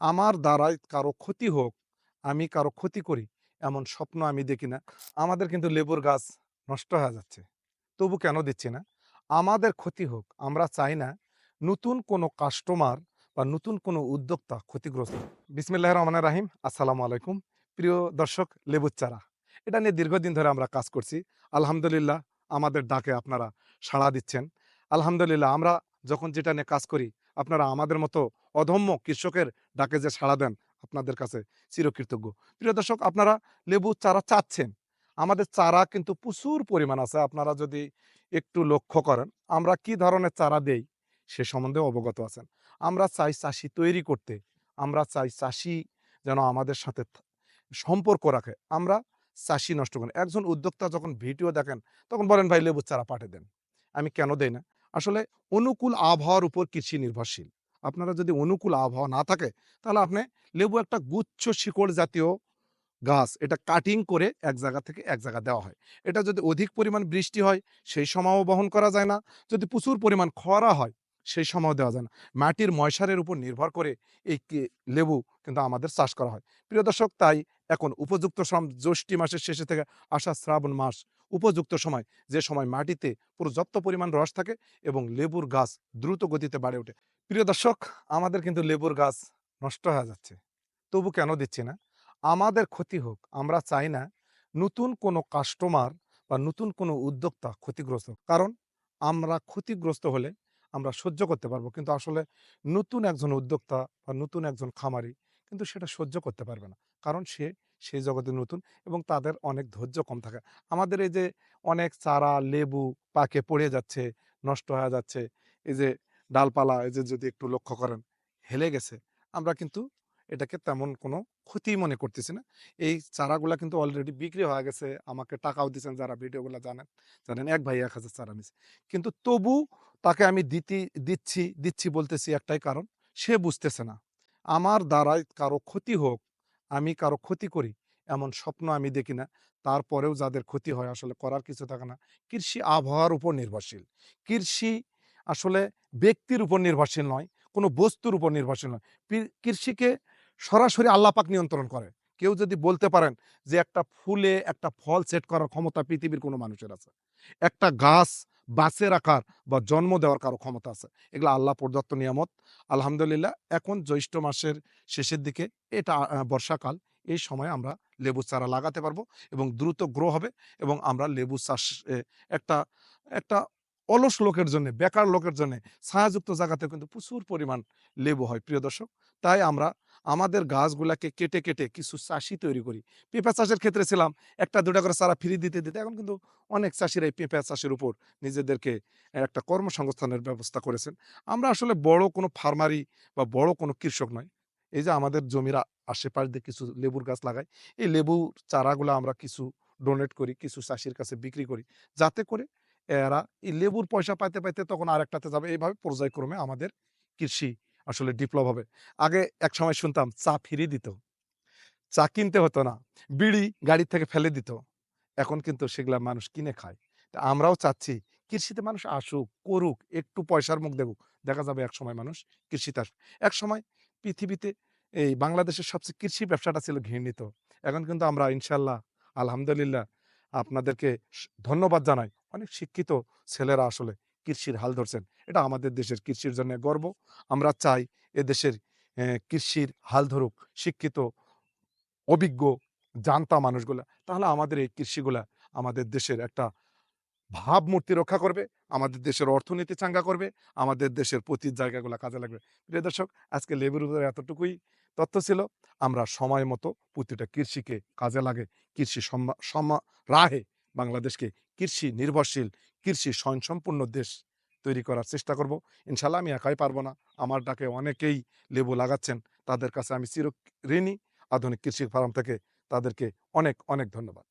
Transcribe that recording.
আমার দ্বারাই কারও ক্ষতি হোক, আমি কারও ক্ষতি করি এমন স্বপ্ন আমি দেখি না। আমাদের কিন্তু লেবুর গাছ নষ্ট হয়ে যাচ্ছে। তবু কেন দিচ্ছি না? আমাদের ক্ষতি হোক। আমরা চাই না নতুন কোনো কাস্টমার বা নতুন কোনো উদ্যোক্তা ক্ষতিগ্রস্ত হোক। বিসমিল্লাহির রহমানির রাহিম। আসসালামু আলাইকুম। প্রিয় দর্শক লেবুর চারা। এটা নিয়ে দীর্ঘদিন ধরে আমরা কাজ করছি। আলহামদুলিল্লাহ আমাদের ডাকে আপনারা সাড়া দিচ্ছেন। আলহামদুলিল্লাহ আমরা যখন যেটা নিয়ে কাজ করি আপনারা আমাদের মতো অধম্য কৃষকের ডাকে যে সাড়া দেন আপনাদের কাছে চিরকৃতজ্ঞ। প্রিয় দর্শক, আপনারা লেবুর চারা চাচ্ছেন। আমাদের চারা কিন্তু প্রচুর পরিমাণ আছে। আপনারা যদি একটু লক্ষ্য করেন, আমরা কি ধরনের চারা দেই সে সম্বন্ধে অবগত আছেন। আমরা চাই চাষি তৈরি করতে। আমরা চাই চাষি যেন আমাদের সাথে সম্পর্ক রাখে। আমরা চাষি নষ্ট করি না। একজন উদ্যোক্তা যখন ভিডিও দেখেন, তখন বলেন, ভাই, লেবুর চারা পাঠিয়ে দেন। আমি কেন দেই না? আসলে অনুকূল আবহাওয়ার উপর কৃষি নির্ভরশীল। আপনারা যদি অনুকূল আবহাওয়া না থাকে, তাহলে আপনি লেবু একটা গুচ্ছ শিকড় জাতীয় গাছ। এটা কাটিং করে এক জায়গা থেকে এক জায়গা দেওয়া হয়। এটা যদি অধিক পরিমাণ বৃষ্টি হয়, সেই সময়ও বহন করা যায় না। যদি প্রচুর পরিমাণ খরা হয়, সেই সময়ও দেওয়া যায় না। মাটির ময়সারের উপর নির্ভর করে এই লেবু কিন্তু আমাদের চাষ করা হয়। প্রিয় দর্শক, তাই এখন উপযুক্ত সম, জ্যৈষ্ঠী মাসের শেষে থেকে আষাঢ় শ্রাবণ মাস, উপযুক্ত সময়, যে সময় মাটিতে পর্যাপ্ত পরিমাণ রস থাকে এবং লেবুর গাছ দ্রুত গতিতে বাড়ে ওঠে। প্রিয় দর্শক আমাদের কিন্তু লেবুর গাছ নষ্ট হয়ে যাচ্ছে। তবু কেন দিচ্ছি না? আমাদের ক্ষতি হোক। আমরা চাই না নতুন কোনো কাস্টমার বা নতুন কোনো উদ্যোক্তা ক্ষতিগ্রস্ত। কারণ আমরা ক্ষতিগ্রস্ত হলে আমরা সহ্য করতে পারব। কিন্তু আসলে নতুন একজন উদ্যোক্তা বা নতুন একজন খামারি কিন্তু সেটা সহ্য করতে পারবে না। কারণ সে সেই জগতে নতুন এবং তাদের অনেক ধৈর্য কম থাকে। আমাদের এই যে অনেক চারা, লেবু পাকে পড়ে যাচ্ছে, নষ্ট হয়ে যাচ্ছে। এই যে ডালপালা এই যে যদি একটু লক্ষ্য করেন হেলে গেছে। আমরা কিন্তু এটাকে তেমন কোনো ক্ষতি মনে করতেছি না। এই চারাগুলা কিন্তু অলরেডি বিক্রি হয়ে গেছে। আমাকে টাকাও দিছেন যারা ভিডিওগুলো জানেন। জানেন এক ভাই ১০০০ চারা নিছে। কিন্তু তবু তাকে আমি দিতি দিচ্ছি, দিচ্ছি বলতেছি একটাই কারণ সে বুঝতেছে না। আমার দ্বারাই কারও ক্ষতি হোক, আমি কারও ক্ষতি করি এমন স্বপ্ন আমি দেখি না। তারপরেও যাদের ক্ষতি হয় আসলে করার কিছু থাকে না। কৃষি আবহাওয়ার উপর নির্ভরশীল। কৃষি আসলে ব্যক্তির উপর নির্ভরশীল নয়, কোনো বস্তুর উপর নির্ভরশীল নয়। কৃষিকে সরাসরি আল্লাহ পাক নিয়ন্ত্রণ করে। কেউ যদি বলতে পারেন যে একটা ফুলে একটা ফল সেট করার ক্ষমতা পৃথিবীর কোনো মানুষের আছে। একটা গাছ বাঁচে রাখার বা জন্ম দেওয়ার কারও ক্ষমতা আছে। এগুলো আল্লাহ প্রদত্ত নিয়ামত। আলহামদুলিল্লাহ এখন জ্যৈষ্ঠ মাসের শেষের দিকে এটা বর্ষাকাল। এই সময় আমরা লেবুর চারা লাগাতে পারব এবং দ্রুত গ্রো হবে এবং আমরা লেবু চাষ একটা একটা অলস লোকের জন্যে, বেকার লোকের জন্যে ছায়াযুক্ত জায়গাতে কিন্তু প্রচুর পরিমাণ লেবু হয় প্রিয় দর্শক। তাই আমরা আমাদের গাছগুলাকে কেটে, কেটে কিছু চাষি তৈরি করি। পেঁপে চাষের ক্ষেত্রে ছিলাম একটা দুটা করে চারা ফ্রি দিতে, দিতে এখন কিন্তু অনেক চাষিরা এই পেঁপে চাষের উপর নিজেদেরকে একটা কর্মসংস্থানের ব্যবস্থা করেছেন। আমরা আসলে বড় কোনো ফার্মারি বা বড় কোনো কৃষক নয়। এই যে আমাদের জমির আশেপাশ দিয়ে কিছু লেবুর গাছ লাগাই। এই লেবুর চারাগুলা আমরা কিছু ডোনেট করি, কিছু চাষীর কাছে বিক্রি করি। যাতে করে এরা এই লেবুর পয়সা পাইতে, পাইতে তখন আরেকটাতে যাবে। এইভাবে পর্যায়ক্রমে আমাদের কৃষি আসলে ডেভেলপ হবে। আগে এক সময় শুনতাম চা ফ্রি দিত। চা কিনতে হতো না। বিড়ি গাড়ি থেকে ফেলে দিত। এখন কিন্তু সেগুলা মানুষ কিনে খায়। তা আমরাও চাচ্ছি কৃষিতে মানুষ আসুক, করুক, একটু পয়সার মুখ দেখুক। দেখা যাবে এক সময় মানুষ কৃষিতে আসবে। একসময় পৃথিবীতে এই বাংলাদেশের সবচেয়ে কৃষি ব্যবসাটা ছিল ঘৃণিত। এখন কিন্তু আমরা ইনশাল্লাহ আলহামদুলিল্লাহ আপনাদেরকে ধন্যবাদ জানাই। অনেক শিক্ষিত ছেলেরা আসলে কৃষির হাল ধরছেন। এটা আমাদের দেশের কৃষির জন্য গর্ব। আমরা চাই এ দেশের কৃষির হাল ধরুক শিক্ষিত, অভিজ্ঞ, জানতা মানুষগুলা। তাহলে আমাদের এই কৃষিগুলা আমাদের দেশের একটা ভাবমূর্তি রক্ষা করবে, আমাদের দেশের অর্থনীতি চাঙ্গা করবে, আমাদের দেশের পতিত জায়গাগুলা কাজে লাগবে। প্রিয় দর্শক আজকে লেবুর উপরে এতটুকুই তথ্য ছিল। আমরা সময় মতো প্রতিটা কৃষিকে কাজে লাগে কৃষি সম্মা রাহে বাংলাদেশকে কৃষি নির্ভরশীল, কৃষি স্বয়ংসম্পূর্ণ দেশ তৈরি করার চেষ্টা করব। ইনশাল্লাহ আমি একাই পারব না। আমার ডাকে অনেকেই লেবু লাগাচ্ছেন। তাদের কাছে আমি চির ঋণী। আধুনিক কৃষি ফার্ম থেকে তাদেরকে অনেক, অনেক ধন্যবাদ।